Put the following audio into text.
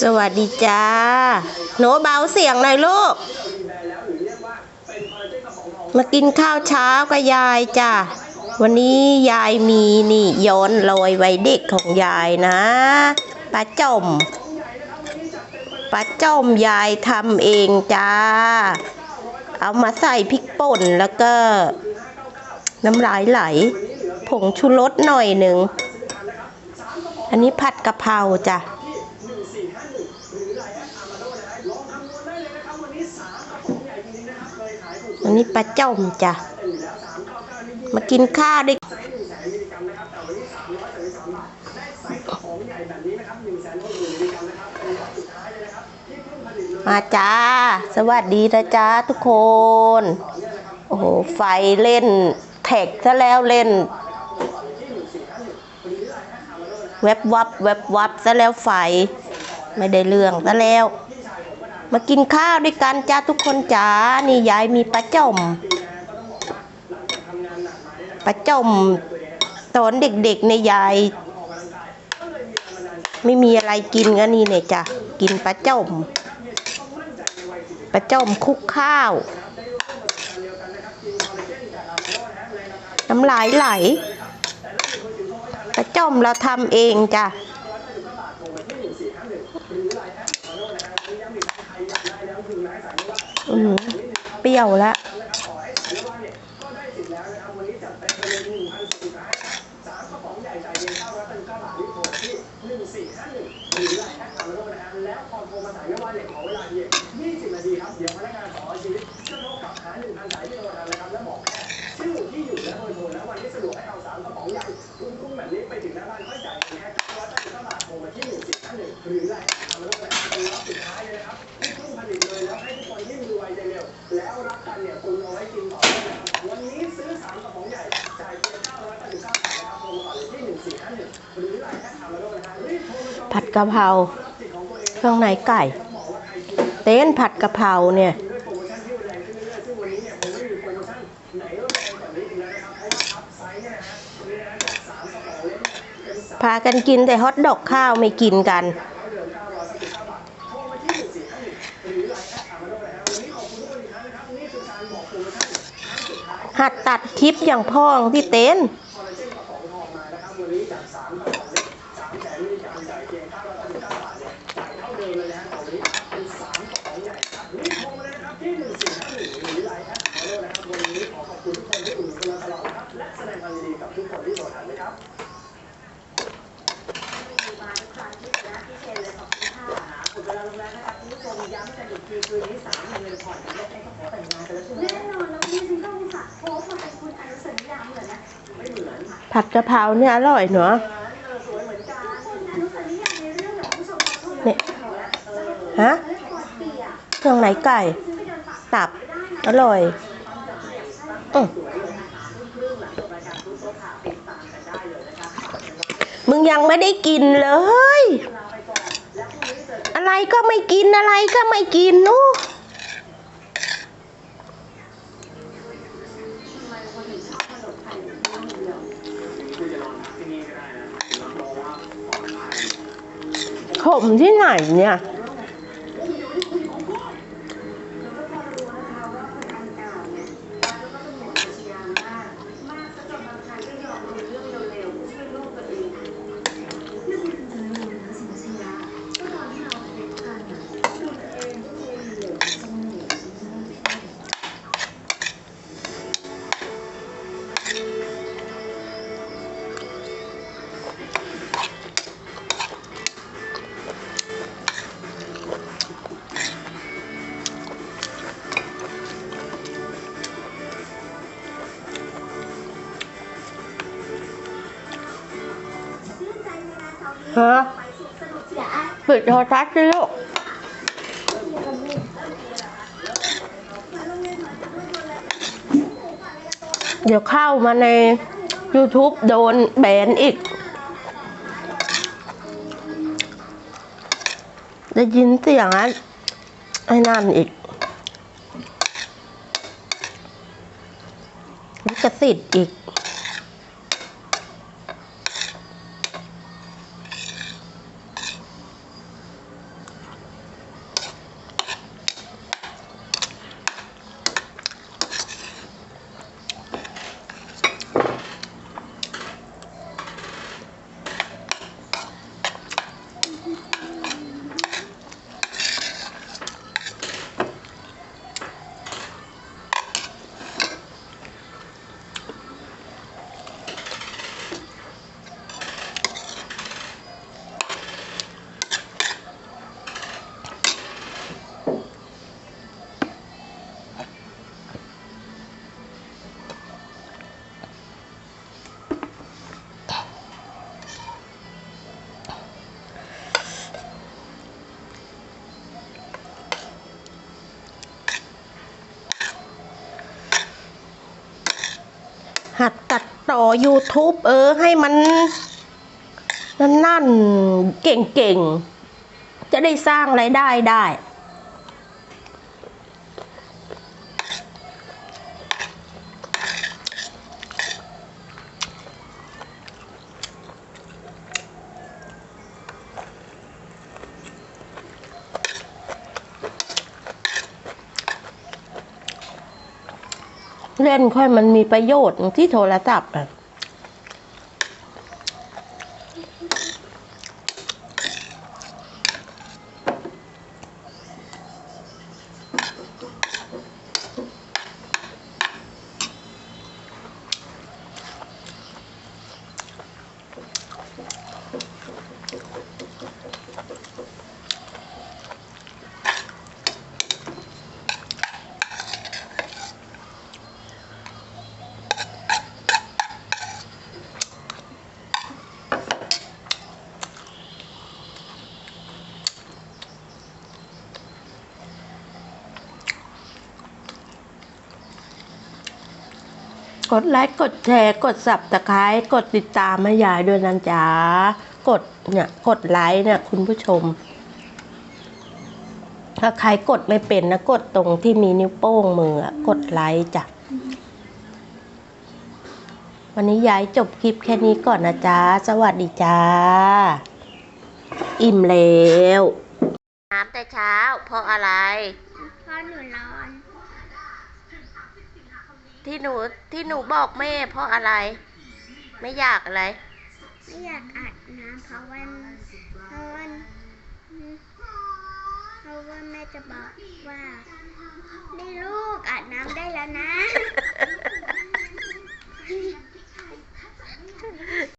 สวัสดีจ้า หนูเบาเสียงหน่อยลูก มากินข้าวเช้ากับยายจ้ะวันนี้ยายมีนี่ย้อนรอยไวัยเด็กของยายนะปลาจมปลาจมยายทำเองจ้า เอามาใส่พริกป่นแล้วก็ น้ำลายไหล ผงชูรสหน่อยหนึ่ง อันนี้ผัดกะเพราจ้ะอันนี้ปลาจ้อมจ้ะ มากินข้าวด้วยมาจ้า สวัสดีนะจ้าทุกคน โอ้โห ไฟเล่นแท็กซะแล้วเล่น แวบวับแวบวับซะแล้วไฟ ไม่ได้เรื่องซะแล้ว มากินข้าวด้วยกันจ้าทุกคนจ้านี่ยายมีปลาจ่อมปลาจ่อมตอนเด็กๆในยาย ไม่มีอะไรกินก็นี่เนี่ยจ้ะกินปลาจ่อมปลาจ่อมคลุกข้าวน้ำลายไหล ปลาจ่อมเราทำเองจ้ะเปรี้ยวแล้ว อืมเลยนะครี้ยวยเร็วแล้วรับกันเนี่ยตุ้งเอาไว้กินต่อได้เลยครับวันนี้ซื้อสามกระป๋องใหญ่ใจเลยนะครับผัดกะเพราเครื่องในไก่ เต้นผัดกะเพราเนี่ย พากันกินแต่ฮอทดอกข้าวไม่กินกัน หัดตัดคลิปอย่างพ่องที่เต้น แน่นอนแล้วนี่ฉันก็อุตส่าห์โพสต์มาเป็นคุณอนุสัญญาเหมือนนะผัดกะเพราเนี่ยอร่อยเนาะทุกคนอนุสัญญาในเรื่องแบบผู้ชมเขาพูดเนี่ยฮะเรื่องกอดเปียกเครื่องในไก่ซื้อไปเดินปากตับ อร่อยอื้อมึงยังไม่ได้กินเลย อะไรก็ไม่กินอะไรก็ไม่กินนู้ขมที่ไหนเนี่ย ฮะปิดโทรทัศน์สิลูกเดี๋ยวเข้ามาใน YouTube โดนแบนอีก ได้ยินเสียงไอ้นั่นอีกลิขสิทธิ์อีก ต่อ YouTube เออ ให้มัน นั่นเก่งๆ จะได้สร้างไรายได้ได้ เล่นค่อยมันมีประโยชน์ที่โทรศัพท์อะ กดไลค์กดแชร์ กดสับตะไคร้กดติดตามให้ยายด้วยนะจ๊ะกดเนี่ยกดไลค์เนี่ยคุณผู้ชม ถ้าใครกดไม่เป็นนะกดตรงที่มีนิ้วโป้งมืออะกดไลค์จ้ะวันนี้ยายจบคลิปแค่นี้ก่อนนะจ๊ะ สวัสดีจ้า อิ่มแล้ว น้ำแต่เช้า เพราะอะไร เพราะหนูร้อน ที่หนูที่หนูบอกแม่เพราะอะไร ไม่อยากอะไร ไม่อยากอาบน้ำเพราะว่าเพราะว่าเพราะว่าแม่จะบอกว่านี่ลูกอาบน้ำได้แล้วนะ